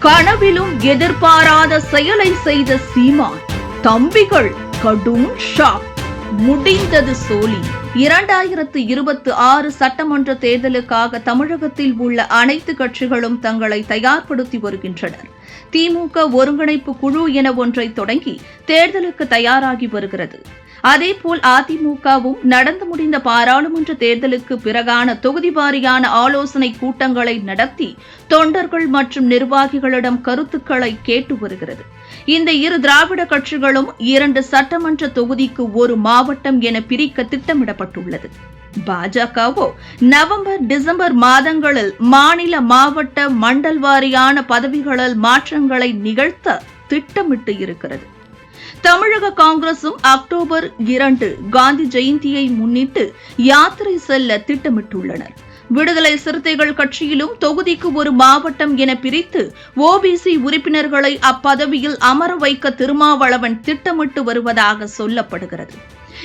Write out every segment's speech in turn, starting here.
கனவிலும் எதிர்பாராத செயலை செய்த சீமான். தம்பிகள் கடும் ஷாக். முடிந்தது சோலி இரண்டாயிரத்து இருபத்தி ஆறு சட்டமன்ற தேர்தலுக்காக தமிழகத்தில் உள்ள அனைத்து கட்சிகளும் தங்களை தயார்படுத்தி வருகின்றனர். திமுக ஒருங்கிணைப்பு குழு என ஒன்றை தொடங்கி தேர்தலுக்கு தயாராகி வருகிறது. அதேபோல் அதிமுகவும் நடந்து முடிந்த பாராளுமன்ற தேர்தலுக்கு பிறகான தொகுதி வாரியான ஆலோசனை கூட்டங்களை நடத்தி தொண்டர்கள் மற்றும் நிர்வாகிகளிடம் கருத்துக்களை கேட்டு வருகிறது. இந்த இரு திராவிட கட்சிகளும் இரண்டு சட்டமன்ற தொகுதிக்கு ஒரு மாவட்டம் என பிரிக்க திட்டமிடப்பட்டுள்ளது. பாஜகவோ நவம்பர் டிசம்பர் மாதங்களில் மாநில மாவட்ட மண்டல் வாரியான பதவிகளில் மாற்றங்களை நிகழ்த்த திட்டமிட்டு இருக்கிறது. தமிழக காங்கிரசும் அக்டோபர் இரண்டு காந்தி ஜெயந்தியை முன்னிட்டு யாத்திரை செல்ல திட்டமிட்டுள்ளனர். விடுதலை சிறுத்தைகள் கட்சியிலும் தொகுதிக்கு ஒரு மாவட்டம் என பிரித்து ஓபிசி உறுப்பினர்களை அப்பதவியில் அமர வைக்க திருமாவளவன் திட்டமிட்டு வருவதாக சொல்லப்படுகிறது.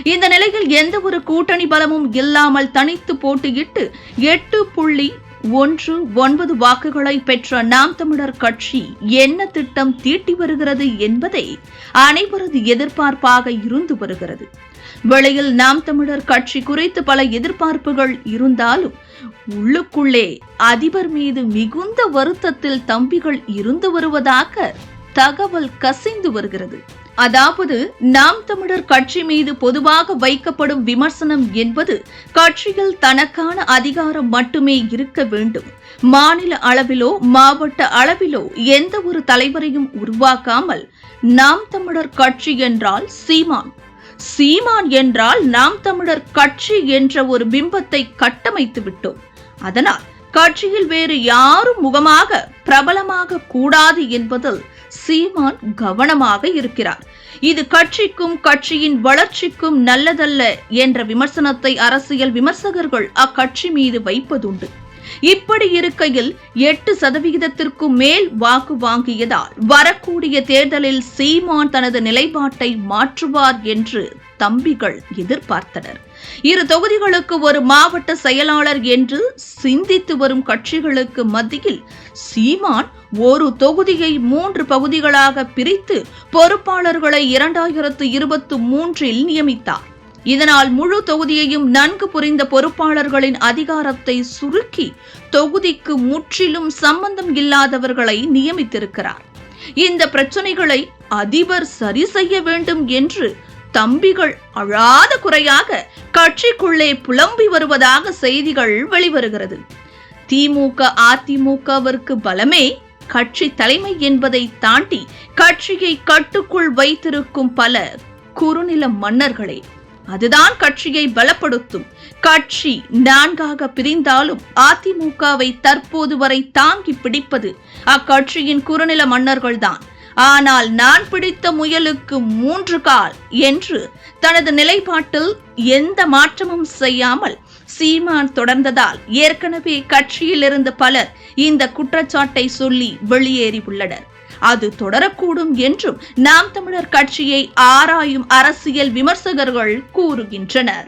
இந்த நிலையில் எந்த ஒரு கூட்டணி பலமும் இல்லாமல் தனித்து போட்டியிட்டு எட்டு புள்ளி ஒன்று ஒன்பது வாக்குகளை பெற்ற நாம் தமிழர் கட்சி என்ன திட்டம் தீட்டி வருகிறது என்பதை அனைவரது எதிர்பார்ப்பாக இருந்து வருகிறது. வெளியில் நாம் தமிழர் கட்சி குறித்து பல எதிர்பார்ப்புகள் இருந்தாலும் உள்ளுக்குள்ளே அதிபர் மீது மிகுந்த வருத்தத்தில் தம்பிகள் இருந்து வருவதாக தகவல் கசிந்து வருகிறது. அதாவது நாம் தமிழர் கட்சி மீது பொதுவாக வைக்கப்படும் விமர்சனம் என்பது கட்சியில் தனக்கான அதிகாரம் மட்டுமே இருக்க வேண்டும். மாநில அளவிலோ மாவட்ட அளவிலோ எந்த ஒரு தலைவரையும் உருவாக்காமல் நாம் தமிழர் கட்சி என்றால் சீமான். சீமான் என்றால் நாம் தமிழர் கட்சி என்ற ஒரு பிம்பத்தை கட்டமைத்து விட்டோம். அதனால் கட்சியில் வேறு யாரும் முகமாக பிரபலமாக கூடாது என்பதில் சீமான் கவனமாக இருக்கிறார். இது கட்சிக்கும் கட்சியின் வளர்ச்சிக்கும் நல்லதல்ல என்ற விமர்சனத்தை அரசியல் விமர்சகர்கள் அக்கட்சி மீது வைப்பதுண்டு. இப்படி இருக்கையில் எட்டு சதவிகிதத்திற்கும் மேல் வாக்கு வாங்கியதால் வரக்கூடிய தேர்தலில் சீமான் தனது நிலைப்பாட்டை மாற்றுவார் என்று தம்பிகள் எதிர்பார்த்தனர். இரு தொகுதிகளுக்கு ஒரு மாவட்ட செயலாளர் என்று சிந்தித்து வரும் கட்சிகளுக்கு மத்தியில் சீமான் ஒரு தொகுதியை மூன்று பகுதிகளாக பிரித்து பொறுப்பாளர்களை இரண்டாயிரத்து இருபத்தி மூன்றில் நியமித்தார். இதனால் முழு தொகுதியையும் நன்கு புரிந்த பொறுப்பாளர்களின் அதிகாரத்தை சுருக்கி தொகுதிக்கு முற்றிலும் சம்பந்தம் இல்லாதவர்களை நியமித்திருக்கிறார். இந்த பிரச்சனைகளை அதிபர் சரி செய்ய வேண்டும் என்று தம்பிகள் அழாத குறையாக கட்சிக்குள்ளே புலம்பி வருவதாக செய்திகள் வெளிவருகிறது. திமுக அதிமுகவிற்கு பலமே கட்சி தலைமை என்பதை தாண்டி கட்சியை கட்டுக்குள் வைத்திருக்கும் பல குறுநில மன்னர்களே அதுதான் கட்சியை பலப்படுத்தும். கட்சி நான்காக பிரிந்தாலும் அதிமுகவை தற்போது வரை தாங்கி பிடிப்பது அக்கட்சியின் குறுநில மன்னர்கள்தான். ஆனால் நான் பிடித்த முயலுக்கு மூன்று கால் என்று தனது நிலைப்பாட்டில் எந்த மாற்றமும் செய்யாமல் சீமான் தொடர்ந்ததால் ஏற்கனவே கட்சியிலிருந்து பலர் இந்த குற்றச்சாட்டை சொல்லி வெளியேறி உள்ளனர். அது தொடரக்கூடும் என்றும் நாம் தமிழர் கட்சியை ஆராயும் அரசியல் விமர்சகர்கள் கூறுகின்றனர்.